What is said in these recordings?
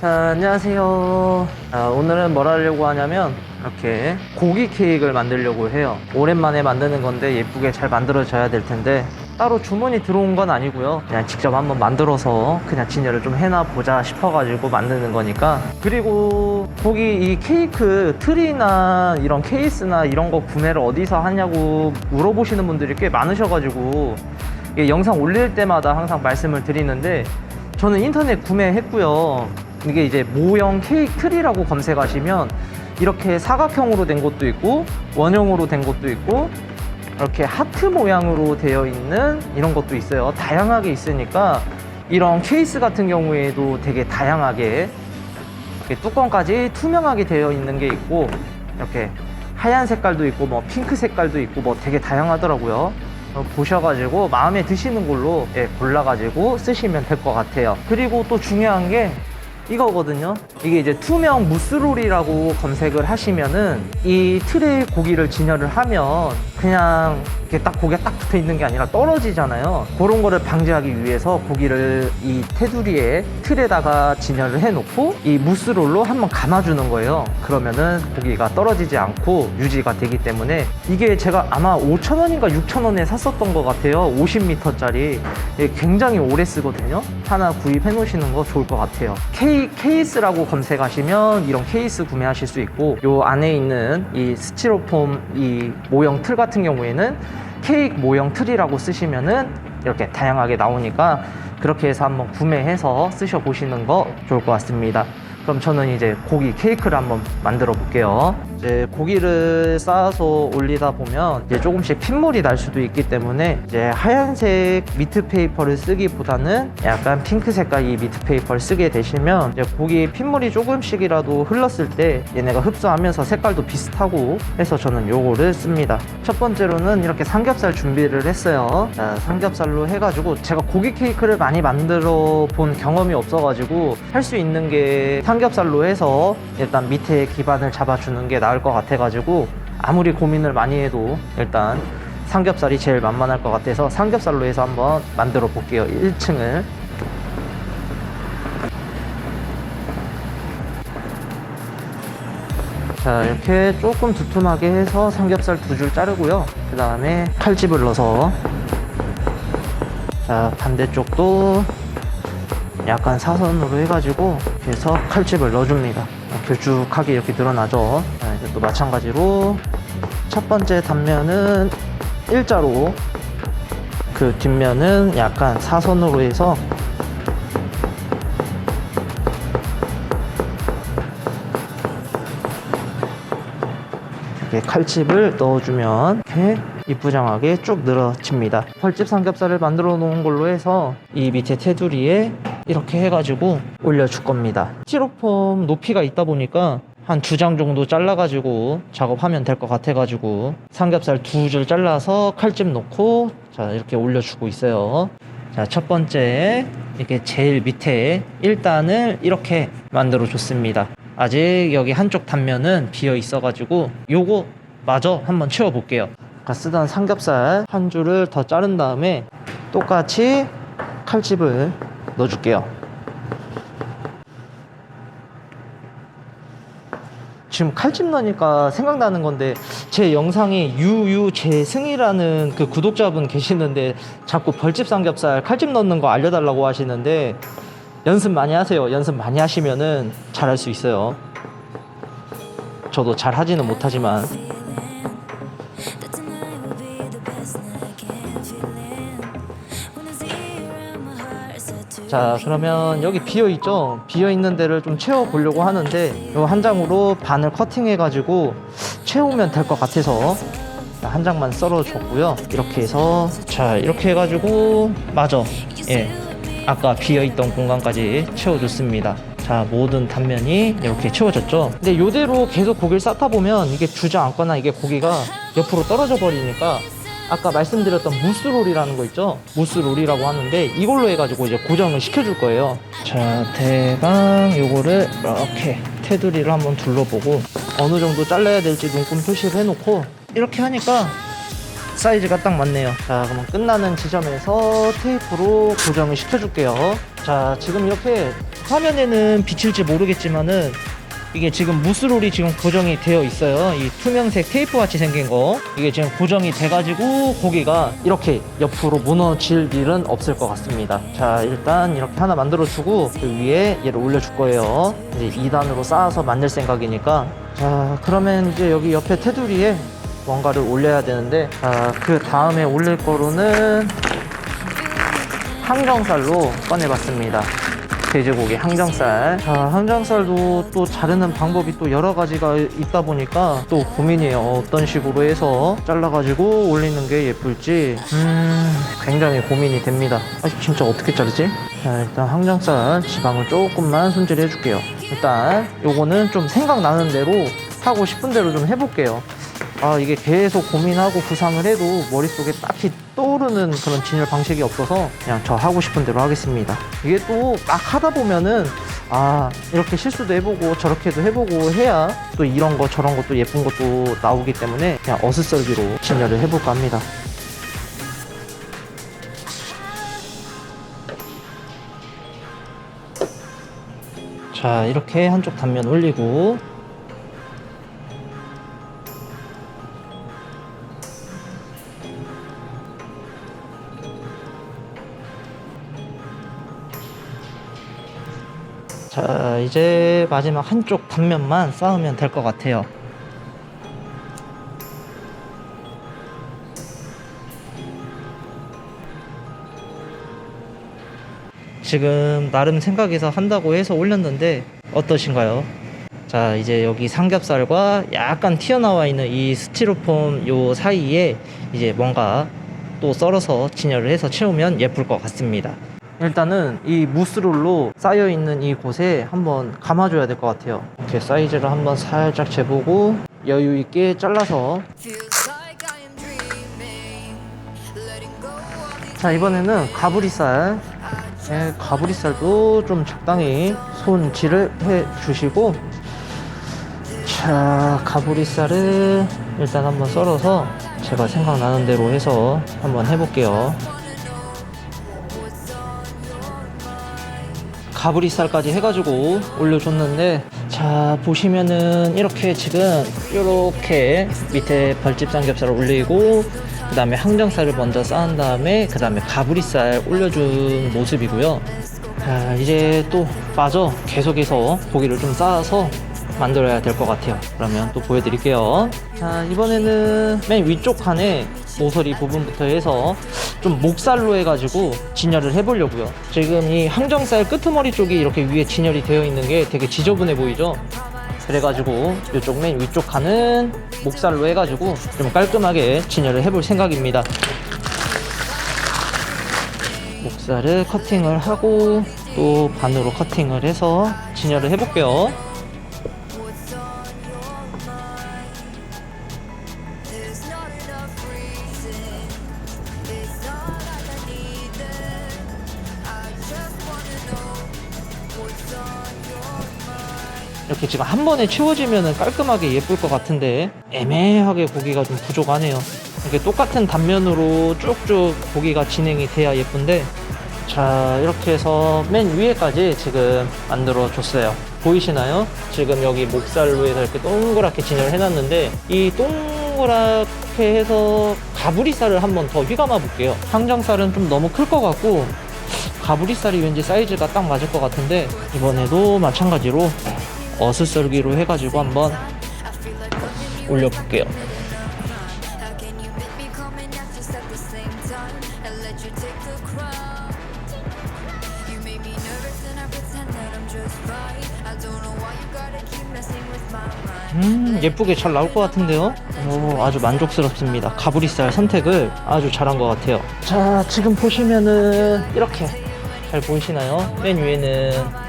자, 안녕하세요. 아, 오늘은 뭘 하려고 하냐면 이렇게 고기 케이크를 만들려고 해요. 오랜만에 만드는 건데 예쁘게 잘 만들어져야 될 텐데 따로 주문이 들어온 건 아니고요. 그냥 직접 한번 만들어서 그냥 진열을 좀 해놔 보자 싶어가지고 만드는 거니까. 그리고 고기 이 케이크 틀이나 이런 케이스나 이런 거 구매를 어디서 하냐고 물어보시는 분들이 꽤 많으셔가지고 영상 올릴 때마다 항상 말씀을 드리는데 저는 인터넷 구매했고요. 이게 이제 모형 케이크 틀이라고 검색하시면 이렇게 사각형으로 된 것도 있고 원형으로 된 것도 있고 이렇게 하트 모양으로 되어 있는 이런 것도 있어요. 다양하게 있으니까 이런 케이스 같은 경우에도 되게 다양하게 뚜껑까지 투명하게 되어 있는 게 있고 이렇게 하얀 색깔도 있고 뭐 핑크 색깔도 있고 뭐 되게 다양하더라고요. 어, 보셔가지고 마음에 드시는 걸로 예, 골라가지고 쓰시면 될 것 같아요. 그리고 또 중요한 게 이거거든요. 이게 이제 투명 무스롤이라고 검색을 하시면은 이 틀에 고기를 진열을 하면 그냥 이렇게 딱 고기가 딱 붙어 있는 게 아니라 떨어지잖아요. 그런 거를 방지하기 위해서 고기를 이 테두리에 틀에다가 진열을 해놓고 이 무스롤로 한번 감아주는 거예요. 그러면은 고기가 떨어지지 않고 유지가 되기 때문에 이게 제가 아마 5,000원인가 6,000원에 샀었던 것 같아요. 50m짜리. 굉장히 오래 쓰거든요. 하나 구입해 놓으시는 거 좋을 것 같아요. 케이, 케이스라고 검색하시면 이런 케이스 구매하실 수 있고 요 안에 있는 이 스티로폼 이 모형 틀 같은 경우에는 케이크 모형 틀이라고 쓰시면은 이렇게 다양하게 나오니까 그렇게 해서 한번 구매해서 쓰셔 보시는 거 좋을 것 같습니다. 그럼 저는 이제 고기 케이크를 한번 만들어 볼게요. 이제 고기를 쌓아서 올리다 보면 이제 조금씩 핏물이 날 수도 있기 때문에 이제 하얀색 미트 페이퍼를 쓰기보다는 약간 핑크 색깔 이 미트 페이퍼를 쓰게 되시면 이제 고기 핏물이 조금씩이라도 흘렀을 때 얘네가 흡수하면서 색깔도 비슷하고 해서 저는 요거를 씁니다. 첫 번째로는 이렇게 삼겹살 준비를 했어요. 자, 삼겹살로 해가지고 제가 고기 케이크를 많이 만들어 본 경험이 없어가지고 할 수 있는 게 삼겹살로 해서 일단 밑에 기반을 잡아주는 게 나을 것 같아가지고 아무리 고민을 많이 해도 일단 삼겹살이 제일 만만할 것 같아서 삼겹살로 해서 한번 만들어 볼게요. 1층을. 자 이렇게 조금 두툼하게 해서 삼겹살 두 줄 자르고요 그 다음에 칼집을 넣어서 자 반대쪽도 약간 사선으로 해가지고 해서 칼집을 넣어줍니다 길쭉하게 이렇게 늘어나죠 자, 이제 또 마찬가지로 첫 번째 단면은 일자로 그 뒷면은 약간 사선으로 해서 이렇게 칼집을 넣어주면 이렇게 이쁘장하게 쭉 늘어집니다. 펄집 삼겹살을 만들어 놓은 걸로 해서 이 밑에 테두리에 이렇게 해가지고 올려줄 겁니다. 스티로폼 높이가 있다 보니까 한 두 장 정도 잘라가지고 작업하면 될 것 같아가지고 삼겹살 두 줄 잘라서 칼집 넣고 자 이렇게 올려주고 있어요. 자, 첫 번째, 이렇게 제일 밑에 1단을 이렇게 만들어 줬습니다. 아직 여기 한쪽 단면은 비어 있어 가지고 요거 마저 한번 채워 볼게요. 아까 쓰던 삼겹살 한 줄을 더 자른 다음에 똑같이 칼집을 넣어 줄게요. 지금 칼집 넣으니까 생각나는 건데 제 영상에 유유재승이라는 그 구독자분 계시는데 자꾸 벌집 삼겹살 칼집 넣는 거 알려달라고 하시는데 연습 많이 하세요. 연습 많이 하시면은 잘할 수 있어요. 저도 잘 하지는 못하지만 자 그러면 여기 비어 있죠? 비어 있는 데를 좀 채워 보려고 하는데 요한 장으로 반을 커팅해 가지고 채우면 될 것 같아서 자, 한 장만 썰어 줬고요. 이렇게 해서 자 이렇게 해 가지고 맞아 예 아까 비어 있던 공간까지 채워 줬습니다. 자 모든 단면이 이렇게 채워졌죠? 근데 이대로 계속 고기를 쌓다 보면 이게 주저앉거나 이게 고기가 옆으로 떨어져 버리니까 아까 말씀드렸던 무스롤이라는 거 있죠? 무스롤이라고 하는데 이걸로 해가지고 이제 고정을 시켜줄 거예요. 자, 대강 요거를 이렇게 테두리를 한번 둘러보고 어느 정도 잘라야 될지 눈금 표시를 해놓고 이렇게 하니까 사이즈가 딱 맞네요. 자, 그러면 끝나는 지점에서 테이프로 고정을 시켜줄게요. 자, 지금 이렇게 화면에는 비칠지 모르겠지만은 이게 지금 무스롤이 지금 고정이 되어 있어요. 이 투명색 테이프 같이 생긴 거. 이게 지금 고정이 돼가지고 고기가 이렇게 옆으로 무너질 일은 없을 것 같습니다. 자, 일단 이렇게 하나 만들어주고 그 위에 얘를 올려줄 거예요. 이제 2단으로 쌓아서 만들 생각이니까. 자, 그러면 이제 여기 옆에 테두리에 뭔가를 올려야 되는데, 자, 그 다음에 올릴 거로는 항정살로 꺼내봤습니다. 돼지고기 항정살. 자, 항정살도 또 자르는 방법이 또 여러 가지가 있다 보니까 또 고민이에요. 어떤 식으로 해서 잘라가지고 올리는 게 예쁠지. 음, 굉장히 고민이 됩니다. 아, 진짜 어떻게 자르지? 자, 일단 항정살 지방을 조금만 손질해 줄게요. 일단 요거는 좀 생각나는 대로 하고 싶은 대로 좀 해볼게요. 아 이게 계속 고민하고 구상을 해도 머릿속에 딱히 떠오르는 그런 진열 방식이 없어서 그냥 저 하고 싶은 대로 하겠습니다. 이게 또 막 하다 보면은 아 이렇게 실수도 해보고 저렇게도 해보고 해야 또 이런 거 저런 것도 예쁜 것도 나오기 때문에 그냥 어슷썰기로 진열을 해볼까 합니다. 자 이렇게 한쪽 단면 올리고 자 이제 마지막 한쪽 단면만 쌓으면 될 것 같아요 지금 나름 생각해서 한다고 해서 올렸는데 어떠신가요? 자 이제 여기 삼겹살과 약간 튀어나와 있는 이 스티로폼 요 사이에 이제 뭔가 또 썰어서 진열을 해서 채우면 예쁠 것 같습니다 일단은 이 무스롤로 쌓여 있는 이 곳에 한번 감아줘야 될 것 같아요. 이렇게 사이즈를 한번 살짝 재보고 여유 있게 잘라서 자 이번에는 가브리살 네, 가브리살도 좀 적당히 손질을 해 주시고 자 가브리살을 일단 한번 썰어서 제가 생각나는 대로 해서 한번 해볼게요. 가브리살까지 해가지고 올려줬는데 자 보시면은 이렇게 지금 이렇게 밑에 벌집 삼겹살을 올리고 그 다음에 항정살을 먼저 쌓은 다음에 그 다음에 가브리살 올려준 모습이고요. 자 이제 또 마저 계속해서 고기를 좀 쌓아서 만들어야 될 것 같아요. 그러면 또 보여드릴게요. 자 이번에는 맨 위쪽 칸에 모서리 부분부터 해서 좀 목살로 해가지고 진열을 해보려고요. 지금 이 항정살 끄트머리 쪽이 이렇게 위에 진열이 되어 있는 게 되게 지저분해 보이죠? 그래가지고 이쪽 맨 위쪽 칸은 목살로 해가지고 좀 깔끔하게 진열을 해볼 생각입니다. 목살을 커팅을 하고 또 반으로 커팅을 해서 진열을 해볼게요 이렇게 지금 한 번에 채워지면 깔끔하게 예쁠 것 같은데 애매하게 고기가 좀 부족하네요. 이렇게 똑같은 단면으로 쭉쭉 고기가 진행이 돼야 예쁜데 자 이렇게 해서 맨 위에까지 지금 만들어 줬어요. 보이시나요? 지금 여기 목살로 해서 이렇게 동그랗게 진열을 해놨는데 이 동그랗게 해서 가브리살을 한번 더 휘감아 볼게요. 항정살은 좀 너무 클 것 같고 가브리살이 왠지 사이즈가 딱 맞을 것 같은데 이번에도 마찬가지로 어슷썰기로 해가지고 한번 올려볼게요. 음 예쁘게 잘 나올 것 같은데요 오, 아주 만족스럽습니다 가브리살 선택을 아주 잘한 것 같아요 자 지금 보시면은 이렇게 잘 보이시나요 맨 위에는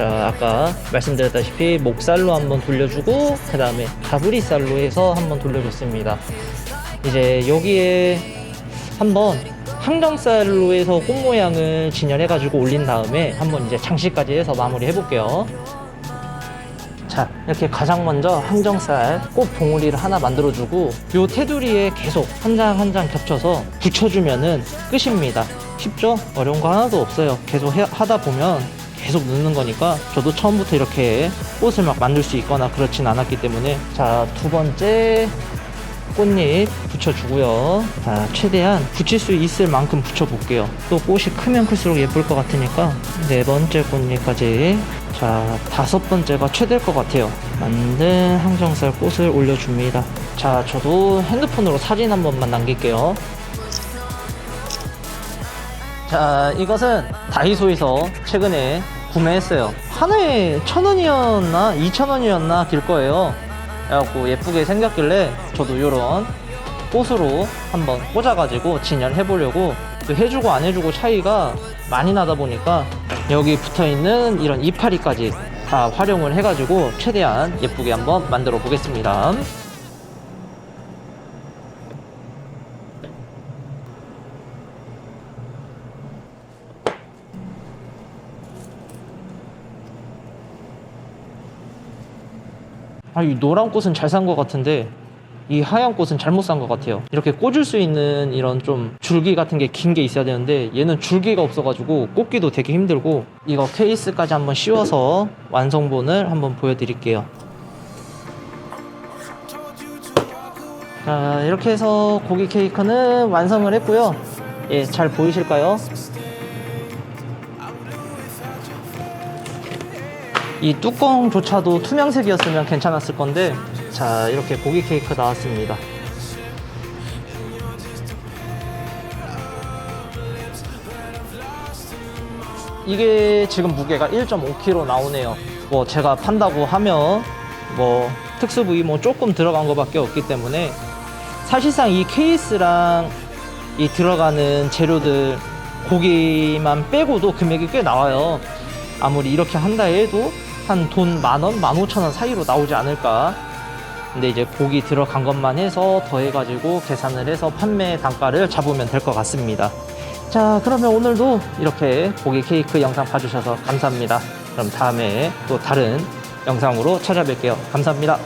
자 아까 말씀드렸다시피 목살로 한번 돌려주고 그 다음에 가브리살로 해서 한번 돌려줬습니다. 이제 여기에 한번 항정살로 해서 꽃 모양을 진열해 가지고 올린 다음에 한번 이제 장식까지 해서 마무리 해볼게요. 자 이렇게 가장 먼저 항정살 꽃 봉우리를 하나 만들어주고 요 테두리에 계속 한 장 한 장 겹쳐서 붙여주면은 끝입니다. 쉽죠? 어려운 거 하나도 없어요. 계속 해- 하다 보면 계속 넣는 거니까 저도 처음부터 이렇게 꽃을 막 만들 수 있거나 그렇진 않았기 때문에 자 두 번째 꽃잎 붙여주고요. 자, 최대한 붙일 수 있을 만큼 붙여볼게요. 또 꽃이 크면 클수록 예쁠 것 같으니까 네 번째 꽃잎까지 자, 다섯 번째가 최대일 것 같아요. 만든 항정살 꽃을 올려줍니다. 자, 저도 핸드폰으로 사진 한 번만 남길게요. 자, 이것은 다이소에서 최근에 구매했어요. 하나에 천 원이었나 이천 원이었나 길 거예요. 그래갖고 예쁘게 생겼길래 저도 이런 꽃으로 한번 꽂아가지고 진열해 보려고 그 해주고 안 해주고 차이가 많이 나다 보니까 여기 붙어 있는 이런 이파리까지 다 활용을 해가지고 최대한 예쁘게 한번 만들어 보겠습니다. 아, 이 노란 꽃은 잘 산 것 같은데 이 하얀 꽃은 잘못 산 것 같아요. 이렇게 꽂을 수 있는 이런 좀 줄기 같은 게 긴 게 있어야 되는데 얘는 줄기가 없어가지고 꽂기도 되게 힘들고 이거 케이스까지 한번 씌워서 완성본을 한번 보여드릴게요. 자, 이렇게 해서 고기 케이크는 완성을 했고요. 예, 잘 보이실까요? 이 뚜껑조차도 투명색이었으면 괜찮았을 건데 자 이렇게 고기 케이크 나왔습니다. 이게 지금 무게가 1.5kg 나오네요. 뭐 제가 판다고 하면 뭐 특수 부위 뭐 조금 들어간 것밖에 없기 때문에 사실상 이 케이스랑 이 들어가는 재료들 고기만 빼고도 금액이 꽤 나와요. 아무리 이렇게 한다 해도 한 돈 만원, 만 오천 원 사이로 나오지 않을까. 근데 이제 고기 들어간 것만 해서 더해가지고 계산을 해서 판매 단가를 잡으면 될 것 같습니다. 자, 그러면 오늘도 이렇게 고기 케이크 영상 봐주셔서 감사합니다. 그럼 다음에 또 다른 영상으로 찾아뵐게요. 감사합니다.